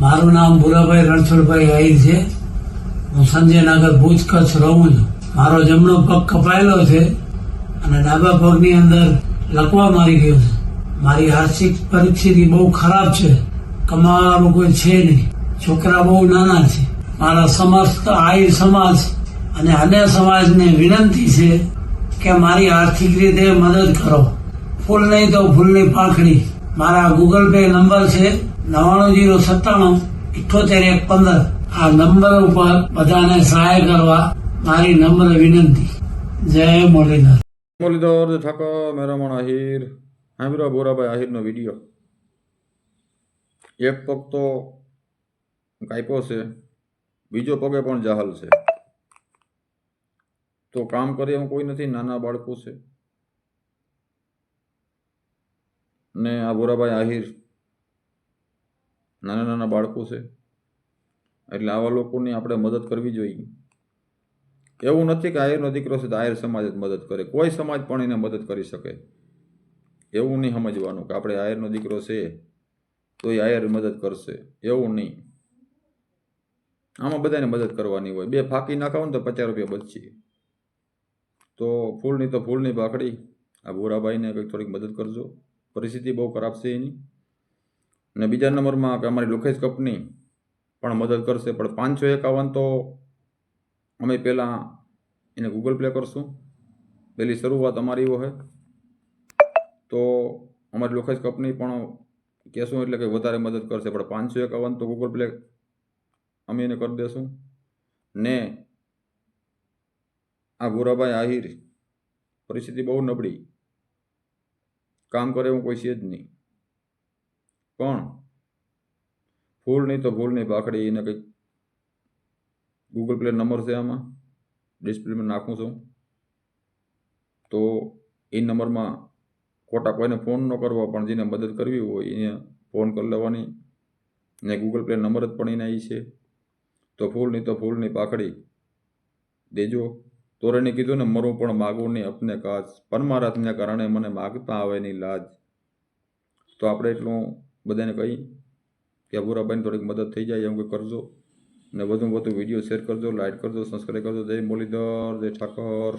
મારું નામ ભૂરાભાઈ રણછોડભાઈ આહિર છે. હું સંજયનગર ભુજ કચ્છ રહું છું. મારો જમણો પગ કપાયેલો છે અને ડાબા પગની અંદર લકવા મારી ગયો છે. મારી આર્થિક પરિસ્થિતિ બહુ ખરાબ છે. કમાવાનું કોઈ છે નહીં. છોકરા બહુ નાના છે. મારા સમસ્ત આહિર સમાજ અને અન્ય સમાજને વિનંતી છે કે મારી આર્થિક રીતે મદદ કરો. ફૂલ નહીં તો ફૂલની પાંખડી. મારા ગૂગલ પે નંબર છે નવાણું જીરો સત્તાણું, ઇઠોતેર એક પંદર. આ નંબર ઉપર બધાને સહાય કરવા મારી નમ્ર વિનંતી. જય મુરલીધર મુરલીધર ઠાકોર મેરામણ આહિર. હામીરા બોરાભાઈ આહિરનો વીડિયો. એક પગ તો કાપ્યો છે, બીજો પગે પણ જાહલ છે. તો કામ કરે એવું કોઈ નથી, નાના બાળકો છે. ને આ બોરાભાઈ આહિર નાના નાના બાળકો છે. એટલે આવા લોકોની આપણે મદદ કરવી જોઈએ. એવું નથી કે આયરનો દીકરો છે તો આયર સમાજ જ મદદ કરે. કોઈ સમાજ પણ એને મદદ કરી શકે. એવું નહીં સમજવાનું કે આપણે આયરનો દીકરો છે તો એ આયર મદદ કરશે. એવું નહીં. આમાં બધાને મદદ કરવાની હોય. બે ફાંકી નાખાવ ને તો પચાસ રૂપિયા બચશે. તો ફૂલની તો ફૂલની ભાખડી આ ભૂરાભાઈને કંઈક થોડીક મદદ કરજો. પરિસ્થિતિ બહુ ખરાબ છે એની. અને બીજા નંબરમાં કે અમારી લોકેશ કંપની પણ મદદ કરશે, પણ પાંચસો એકાવન તો અમે પહેલાં એને ગૂગલ પ્લે કરશું. પહેલી શરૂઆત અમારી હોય તો અમારી લોકેશ કંપની પણ કહેશું એટલે કે વધારે મદદ કરશે, પણ પાંચસો એકાવન તો ગૂગલ પ્લે અમે એને કરી દેશું. ને આ ગોરાભાઈ આહિર, પરિસ્થિતિ બહુ નબળી. કામ કરે એવું કોઈ છે જ નહીં. પણ ફૂલ નહીં તો ભૂલ નહીં પાખડી એને કંઈક ગૂગલ પ્લે નંબર છે આમાં. ડિસ્પ્લેમાં નાખું છું. તો એ નંબરમાં ખોટા કોઈને ફોન ન કરવો, પણ જેને મદદ કરવી હોય એને ફોન કરી લેવાની. ને ગૂગલ પ્લે નંબર જ પણ એના એ છે. તો ફૂલ નહીં તો ફૂલની પાખડી દેજો. તોરણે કીધું ને, મરું પણ માગું નહીં અપને કાચ. પરમારાથને કારણે મને માગતા આવે નહીં લાજ. તો આપણે એટલું બધાને કહી કે અબુરાબાઈને થોડીક મદદ થઈ જાય, એમ કંઈ કરજો. ને વધુ વધુ વીડિયો શેર કરજો લાઇક કરજો સબસ્ક્રાઈબ કરજો. જય મુરલીધર, જય ઠાકોર.